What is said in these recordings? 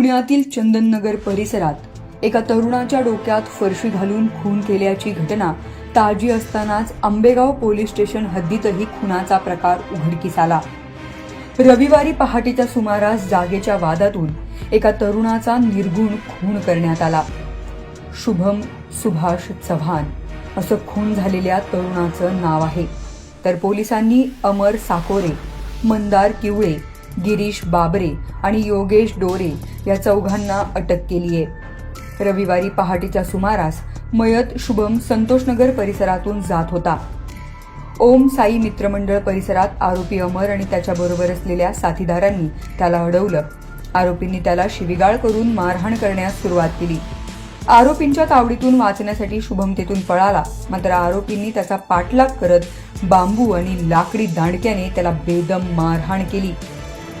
पुण्यातील चंदननगर परिसरात एका तरुणाच्या डोक्यात फरशी घालून खून केल्याची घटना ताजी असतानाच आंबेगाव पोलीस स्टेशन हद्दीतही खुनाचा प्रकार उघडकीस आला. रविवारी पहाटेच्या सुमारास जागेच्या वादातून एका तरुणाचा निर्गुण खून करण्यात आला. शुभम सुभाष चव्हाण असं खून झालेल्या तरुणाचं नाव आहे. तर पोलिसांनी अमर साकोरे मंदार किवळे गिरीश बाबरे आणि योगेश डोरे या चौघांना अटक केली आहे. रविवारी पहाटेच्या सुमारास मयत शुभम संतोषनगर परिसरातून जात होता. ओम साई मित्रमंडळ परिसरात आरोपी अमर आणि त्याच्याबरोबर असलेल्या साथीदारांनी त्याला अडवलं. आरोपींनी त्याला शिविगाळ करून मारहाण करण्यास सुरुवात केली. आरोपींच्या तावडीतून वाचण्यासाठी शुभम तेथून पळाला मात्र आरोपींनी त्याचा पाठलाग करत बांबू आणि लाकडी दांडक्याने त्याला बेदम मारहाण केली.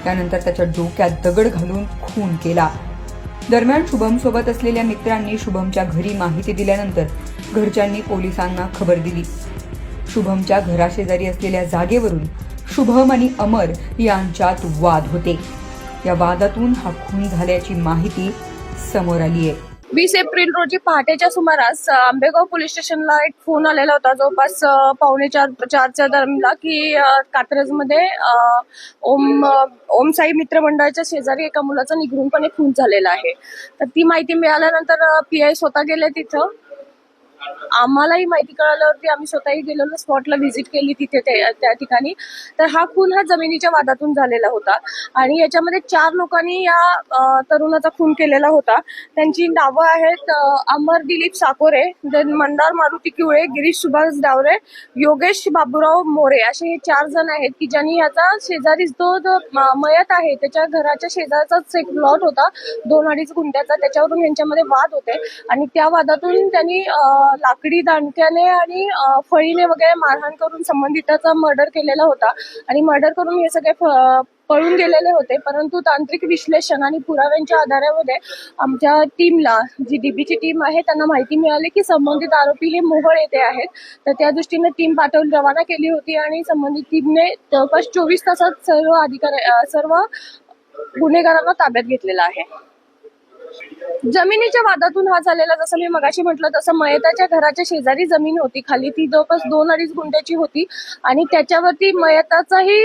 त्यानंतर त्याच्या डोक्यात दगड घालून खून केला. दरम्यान शुभम सोबत असलेल्या मित्रांनी शुभमच्या घरी माहिती दिल्यानंतर घरच्यांनी पोलिसांना खबर दिली. शुभमच्या घराशेजारी असलेल्या जागेवरून शुभम आणि अमर यांच्यात वाद होते. या वादातून हा खून झाल्याची माहिती समोर आली आहे वीस एप्रिल रोजी पहाटेच्या सुमारास आंबेगाव पोलीस स्टेशनला एक फोन आलेला होता. जवळपास पावणे चार चारच्या दरम्यान की कात्रजमध्ये ओम ओम साई मित्रमंडळाच्या शेजारी एका मुलाचा निघूनपणे खून झालेला आहे. तर ती माहिती मिळाल्यानंतर पी आय स्वतः गेले तिथं. आम्हालाही माहिती कळाल्यावरती आम्ही स्वतःही गेलेलो स्पॉटला व्हिजिट केली तिथे ते- त्या ठिकाणी. तर हा खून हा जमिनीच्या वादातून झालेला होता. आणि याच्यामध्ये चार लोकांनी या तरुणाचा खून केलेला होता. त्यांची नावं आहेत अमर दिलीप साकोरे देन मंदार मारुती किवळे गिरीश सुभाष डावरे योगेश बाबूराव मोरे असे हे चार जण आहेत की ज्यांनी याचा शेजारीच जो मयत आहे त्याच्या घराच्या शेजारचाच एक प्लॉट होता. दोन अडीच गुंठ्याचा त्याच्यावरून यांच्यामध्ये वाद होते. आणि त्या वादातून त्यांनी लाकडी दांडक्याने आणि फळीने वगैरे मारहाण करून संबंधिताचा मर्डर केलेला होता. आणि मर्डर करून हे सगळे फ- पळून गेलेले होते. परंतु तांत्रिक विश्लेषण आणि पुराव्यांच्या आधारामध्ये आमच्या टीमला जी डीबीची टीम आहे त्यांना माहिती मिळाली की संबंधित आरोपी हे मोहळ येथे आहेत. तर त्या दृष्टीने टीम पाठवून रवाना केली होती आणि संबंधित टीमने जवळपास चोवीस तासात सर्व अधिकारी सर्व गुन्हेगारांना ताब्यात घेतलेला आहे. जमिनीच्या वादातून हा झालेला जसं मी मगाशी म्हटलं तसं मयताच्या घराच्या शेजारी जमीन होती. खाली ती जवळपास दोन अडीच गुंड्याची होती. आणि त्याच्यावरती मयताचाही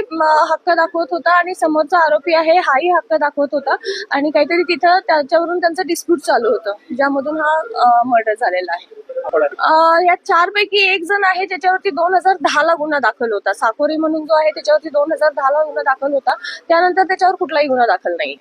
हक्क दाखवत होता आणि समोरचा आरोपी आहे हाही हक्क दाखवत होता. आणि काहीतरी तिथं त्याच्यावरून त्यांचं डिस्प्यूट चालू होतं ज्यामधून हा मर्डर झालेला आहे. या चार पैकी एक जण आहे त्याच्यावरती दोन हजार दहा ला गुन्हा दाखल होता. साकोरी म्हणून जो आहे त्याच्यावरती दोन हजार दहा ला गुन्हा दाखल होता. त्यानंतर त्याच्यावर कुठलाही गुन्हा दाखल नाही.